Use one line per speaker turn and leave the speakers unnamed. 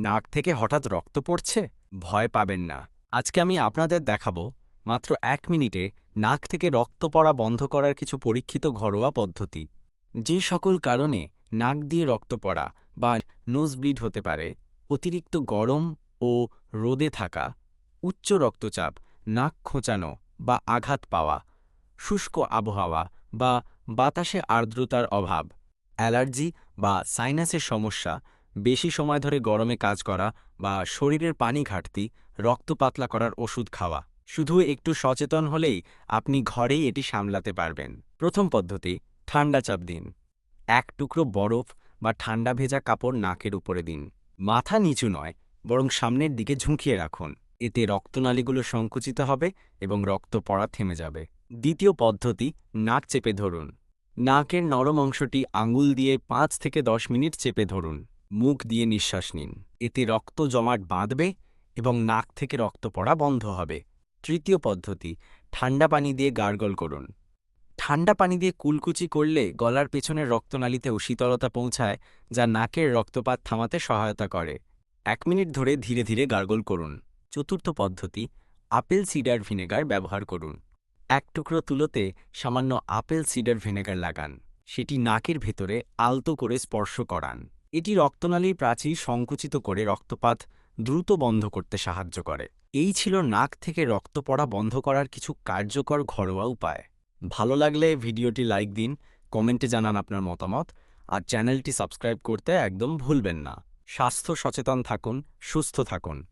নাক থেকে হঠাৎ রক্ত পড়ছে? ভয় পাবেন না। আজকে আমি আপনাদের দেখাবো মাত্র এক মিনিটে নাক থেকে রক্ত পড়া বন্ধ করার কিছু পরীক্ষিত ঘরোয়া পদ্ধতি। যে সকল কারণে নাক দিয়ে রক্ত পড়া বা নোজ ব্লিড হতে পারে, অতিরিক্ত গরম ও রোদে থাকা, উচ্চ রক্তচাপ, নাক খোঁচানো বা আঘাত পাওয়া, শুষ্ক আবহাওয়া বা বাতাসে আর্দ্রতার অভাব, অ্যালার্জি বা সাইনাসের সমস্যা বেশি সময় ধরে গরমে কাজ করা বা শরীরের পানি ঘাটতি, রক্ত পাতলা করার ওষুধ খাওয়া। শুধু একটু সচেতন হলেই আপনি ঘরেই এটি সামলাতে পারবেন। প্রথম পদ্ধতি, ঠান্ডা চাপ দিন। এক টুকরো বরফ বা ঠান্ডা ভেজা কাপড় নাকের উপরে দিন। মাথা নিচু নয়, বরং সামনের দিকে ঝুঁকিয়ে রাখুন। এতে রক্তনালীগুলো সংকুচিত হবে এবং রক্ত পড়া থেমে যাবে। দ্বিতীয় পদ্ধতি, নাক চেপে ধরুন। নাকের নরম অংশটি আঙুল দিয়ে পাঁচ থেকে দশ মিনিট চেপে ধরুন। মুখ দিয়ে নিঃশ্বাস নিন। এতে রক্ত জমাট বাঁধবে এবং নাক থেকে রক্ত পড়া বন্ধ হবে। তৃতীয় পদ্ধতি, ঠান্ডা পানি দিয়ে গার্গল করুন। ঠান্ডা পানি দিয়ে কুলকুচি করলে গলার পেছনের রক্তনালীতেও শীতলতা পৌঁছায়, যা নাকের রক্তপাত থামাতে সহায়তা করে। এক মিনিট ধরে ধীরে ধীরে গার্গল করুন। চতুর্থ পদ্ধতি, আপেল সিডার ভিনেগার ব্যবহার করুন। এক টুকরো তুলোতে সামান্য আপেল সিডার ভিনেগার লাগান। সেটি নাকের ভেতরে আলতো করে স্পর্শ করান। এটি রক্তনালীর প্রাচীর সংকুচিত করে রক্তপাত দ্রুত বন্ধ করতে সাহায্য করে। এই ছিল নাক থেকে রক্ত পড়া বন্ধ করার কিছু কার্যকর ঘরোয়া উপায়। ভালো লাগলে ভিডিওটি লাইক দিন, কমেন্টে জানান আপনার মতামত, আর চ্যানেলটি সাবস্ক্রাইব করতে একদম ভুলবেন না। স্বাস্থ্য সচেতন থাকুন, সুস্থ থাকুন।